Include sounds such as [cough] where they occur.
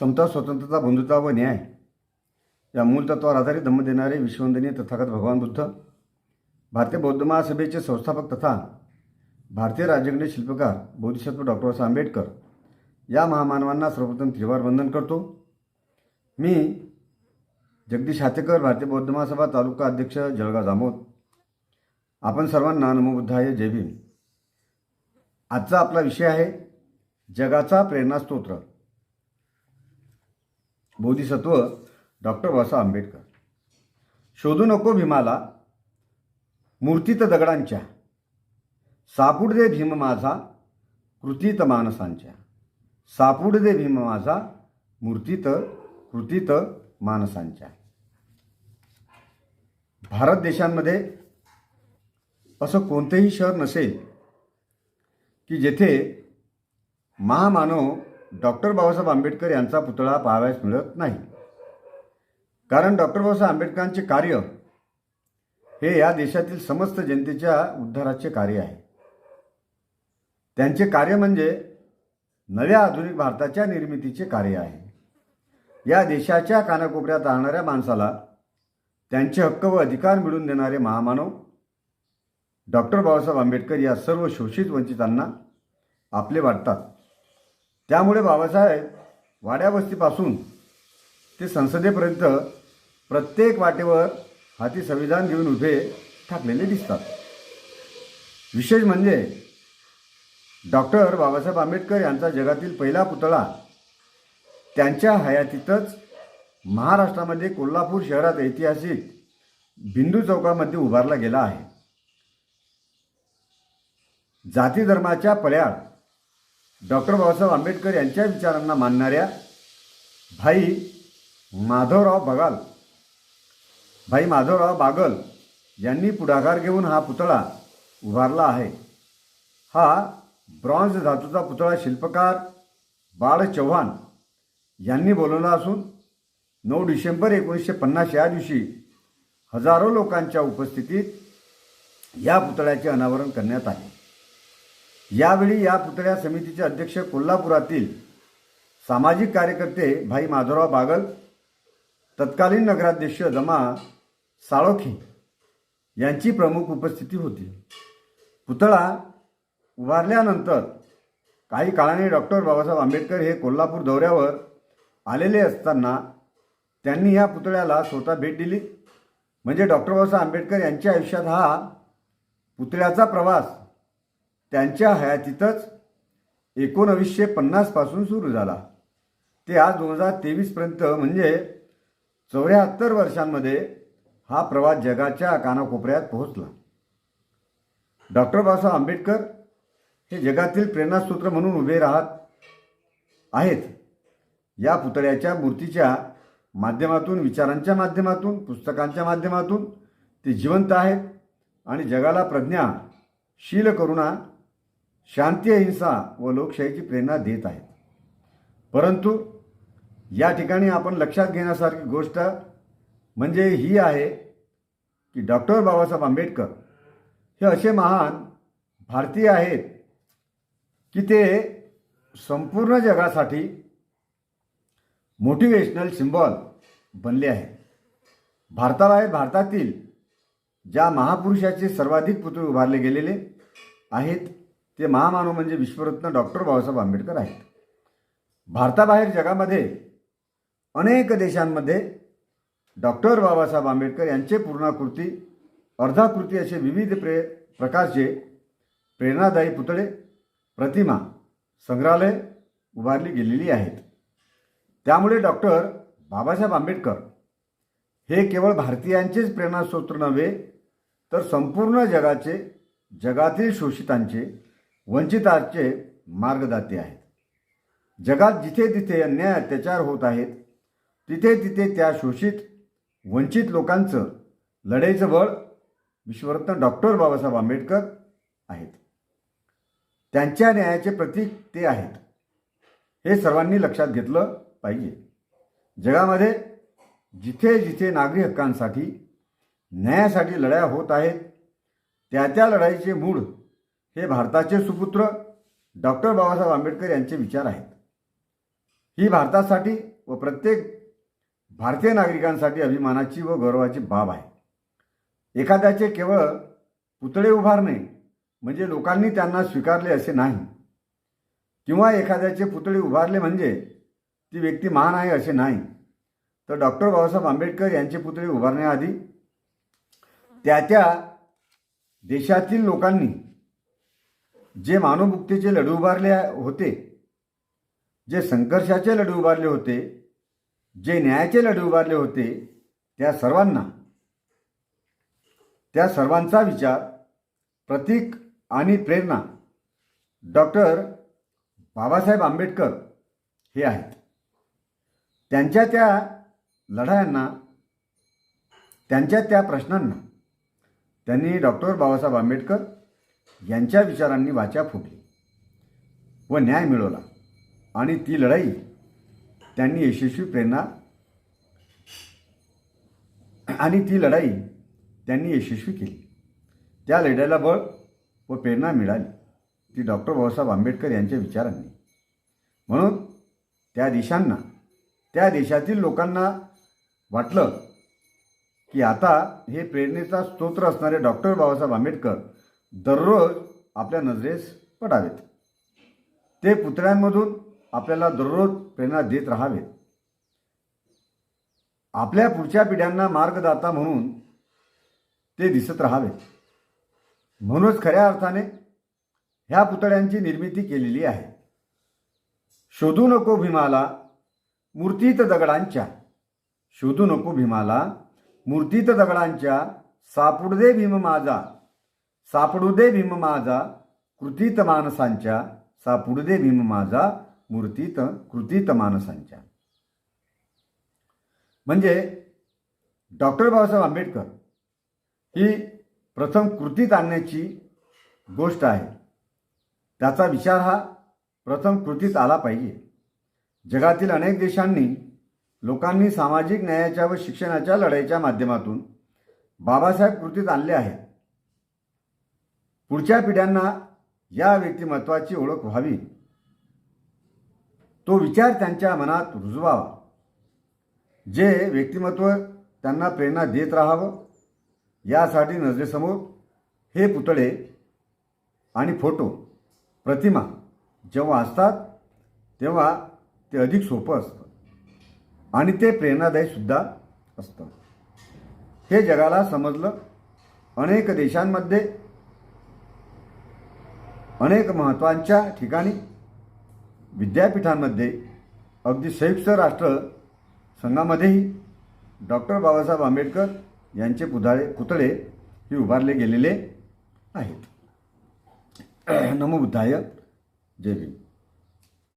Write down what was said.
समता स्वतंत्रता बंधुता व न्याय या मूल तत्वावर आधारित धम्म देणारे विश्ववंदनीय तथागत भगवान बुद्ध भारतीय बौद्ध महासभेचे संस्थापक तथा भारतीय राज्यगणित शिल्पकार बोधिसत्व डॉक्टर बाबासाहेब आंबेडकर या महामानवांना सर्वप्रथम त्रिवार वंदन करतो. मी जगदीश हातेकर भारतीय बौद्ध महासभा तालुका अध्यक्ष जळगाव जामोद आपण सर्वांना नमोबुद्धाय जय भीम. आजचा आपला विषय आहे जगाचा प्रेरणास्तोत्र बोधिसत्व डॉक्टर बाबासाहेब आंबेडकर. शोधू नको भीमाला मूर्तीत दगडांच्या सापुड दे भीम माझा कृतीत मानसांच्या सापुड दे भीम माझा मूर्तीत कृतीत माणसांच्या भारत देशांमध्ये असं कोणतेही शहर नसेल की जेथे महामानव डॉक्टर बाबासाहेब आंबेडकर यांचा पुतळा पाहावयास मिळत नाही. कारण डॉक्टर बाबासाहेब आंबेडकरांचे कार्य हे या देशातील समस्त जनतेच्या उद्धाराचे कार्य आहे. त्यांचे कार्य म्हणजे नव्या आधुनिक भारताच्या निर्मितीचे कार्य आहे. या देशाच्या कानाकोपऱ्यात राहणाऱ्या माणसाला त्यांचे हक्क व अधिकार मिळवून देणारे महामानव डॉक्टर बाबासाहेब आंबेडकर या सर्व शोषित वंचितांना आपले वाटतात. त्यामुळे बाबासाहेब वाड्यावस्तीपासून ते संसदेपर्यंत प्रत्येक वाटेवर हाती संविधान घेऊन उभे ठाकलेले दिसतात. विशेष म्हणजे डॉक्टर बाबासाहेब आंबेडकर यांचा जगातील पहिला पुतळा त्यांच्या हयातीतच महाराष्ट्रामध्ये कोल्हापूर शहरात ऐतिहासिक बिंदू चौकामध्ये उभारला गेला आहे. जाती धर्माच्या पल्याड डॉक्टर बाबासाहेब आंबेडकर यांच्या विचारांना मानणाऱ्या भाई माधवराव बगाल भाई माधवराव बागल यांनी पुढाकार घेऊन हा पुतळा उभारला आहे. हा ब्रॉन्झ धातूचा पुतळा शिल्पकार बाळ चव्हाण यांनी बोलवला असून नऊ डिसेंबर एकोणीसशे पन्नास या दिवशी हजारो लोकांच्या उपस्थितीत या पुतळ्याचे अनावरण करण्यात आले. यावेळी या पुतळ्या समितीचे अध्यक्ष कोल्हापुरातील सामाजिक कार्यकर्ते भाई माधवराव बागल तत्कालीन नगराध्यक्ष जमा साळोखे यांची प्रमुख उपस्थिती होती. पुतळा उभारल्यानंतर काही काळाने डॉक्टर बाबासाहेब आंबेडकर हे कोल्हापूर दौऱ्यावर आलेले असताना त्यांनी या पुतळ्याला स्वतः भेट दिली. म्हणजे डॉक्टर बाबासाहेब आंबेडकर यांच्या आयुष्यात हा पुतळ्याचा प्रवास त्यांच्या हयातीतच एकोणवीसशे पन्नासपासून सुरू झाला. ते आज दोन हजार तेवीसपर्यंत म्हणजे चौऱ्याहत्तर वर्षांमध्ये हा प्रवास जगाच्या कानाकोपऱ्यात पोहोचला. डॉक्टर बाबासाहेब आंबेडकर हे जगातील प्रेरणासूत्र म्हणून उभे राहत आहेत. या पुतळ्याच्या मूर्तीच्या माध्यमातून विचारांच्या माध्यमातून पुस्तकांच्या माध्यमातून ते जिवंत आहेत आणि जगाला प्रज्ञा शील करुणा शांती अहिंसा व लोकशाहीची प्रेरणा देत आहेत. परंतु या ठिकाणी आपण लक्षात घेण्यासारखी गोष्ट म्हणजे ही आहे की डॉक्टर बाबासाहेब आंबेडकर हे असे महान भारतीय आहेत की ते संपूर्ण जगासाठी मोटिवेशनल सिम्बॉल बनले आहे भारताबाहेर भारतातील ज्या महापुरुषाचे सर्वाधिक पुतळे उभारले गेलेले आहेत ते महामानव म्हणजे विश्वरत्न डॉक्टर बाबासाहेब आंबेडकर आहेत. भारताबाहेर जगामध्ये अनेक देशांमध्ये डॉक्टर बाबासाहेब आंबेडकर यांचे पूर्णाकृती अर्धाकृती असे विविध प्रे प्रकारचे प्रेरणादायी पुतळे प्रतिमा संग्रहालय उभारली गेलेली आहेत. त्यामुळे डॉक्टर बाबासाहेब आंबेडकर हे केवळ भारतीयांचेच प्रेरणास्रोत नव्हे तर संपूर्ण जगाचे जगातील शोषितांचे वंचितांचे मार्गदाते आहेत. जगात जिथे तिथे अन्याय अत्याचार होत आहेत तिथे तिथे त्या शोषित वंचित लोकांचं लढाईचं बळ विश्वरत्न डॉक्टर बाबासाहेब आंबेडकर आहेत. त्यांच्या न्यायाचे प्रतीक ते आहेत. हे सर्वांनी लक्षात घेतलं पाहिजे. जगामध्ये जिथे जिथे नागरी हक्कांसाठी न्यायासाठी लढाया होत आहेत त्या त्या लढाईचे मूळ हे भारताचे सुपुत्र डॉक्टर बाबासाहेब आंबेडकर यांचे विचार आहेत. ही भारतासाठी व प्रत्येक भारतीय नागरिकांसाठी अभिमानाची व गौरवाची बाब आहे. एखाद्याचे केवळ पुतळे उभारणे म्हणजे लोकांनी त्यांना स्वीकारले असे नाही. किंवा एखाद्याचे पुतळे उभारले म्हणजे ती व्यक्ती महान आहे असे नाही. तर डॉक्टर बाबासाहेब आंबेडकर यांचे पुतळे उभारण्याआधी त्या त्या देशातील लोकांनी जे मानवमुक्तीचे लढे उभारले होते जे संघर्षाचे लढे उभारले होते जे न्यायाचे लढे उभारले होते त्या सर्वांना त्या सर्वांचा विचार प्रतीक आणि प्रेरणा डॉक्टर बाबासाहेब आंबेडकर हे आहेत. त्यांच्या त्या लढायांना त्यांच्या त्या प्रश्नांना त्यांनी डॉक्टर बाबासाहेब आंबेडकर यांच्या विचारांनी वाचा फुटली व न्याय मिळवला. आणि ती लढाई त्यांनी यशस्वी प्रेरणा आणि ती लढाई त्यांनी यशस्वी केली. त्या लढ्याला बळ व प्रेरणा मिळाली ती डॉक्टर बाबासाहेब आंबेडकर यांच्या विचारांनी. म्हणून त्या देशांना त्या देशातील लोकांना वाटलं की आता हे प्रेरणेचा स्तोत्र असणारे डॉक्टर बाबासाहेब आंबेडकर दररोज आपल्या नजरेस पडावेत. ते पुतळ्यांमधून आपल्याला दररोज प्रेरणा देत राहावेत. आपल्या पुढच्या पिढ्यांना मार्गदाता म्हणून ते दिसत राहावेत. म्हणूनच खऱ्या अर्थाने ह्या पुतळ्यांची निर्मिती केलेली आहे. शोधू नको भीमाला मूर्तीत दगडांच्या. शोधू नको भीमाला मूर्तीत दगडांच्या सापुडदे भीम माझा. सापडू दे भीम माझा कृतीत माणसांच्या. सापडू दे भीम माझा मूर्तीत कृतीत माणसांच्या. म्हणजे डॉक्टर बाबासाहेब आंबेडकर ही प्रथम कृतीत आणण्याची गोष्ट आहे. त्याचा विचार हा प्रथम कृतीत आला पाहिजे. जगातील अनेक देशांनी लोकांनी सामाजिक न्यायाच्या व शिक्षणाच्या लढाईच्या माध्यमातून बाबासाहेब कृतीत आणले आहे पुढच्या पिढ्यांना या व्यक्तिमत्वाची ओळख व्हावी. तो विचार त्यांच्या मनात रुजवावा. जे व्यक्तिमत्व त्यांना प्रेरणा देत राहावं यासाठी नजरेसमोर हे पुतळे आणि फोटो प्रतिमा जेव्हा असतात तेव्हा ते अधिक सोपं असतं. आणि ते प्रेरणादायीसुद्धा असतं. हे जगाला समजलं अनेक देशांमध्ये अनेक महत्त्वांच्या ठिकाणी विद्यापीठांमध्ये अगदी संयुक्त राष्ट्र संघामध्येही डॉक्टर बाबासाहेब आंबेडकर यांचे पुधाळे पुतळे हे उभारले गेलेले आहेत. [clears throat] नमोबुद्धाय जय भीम.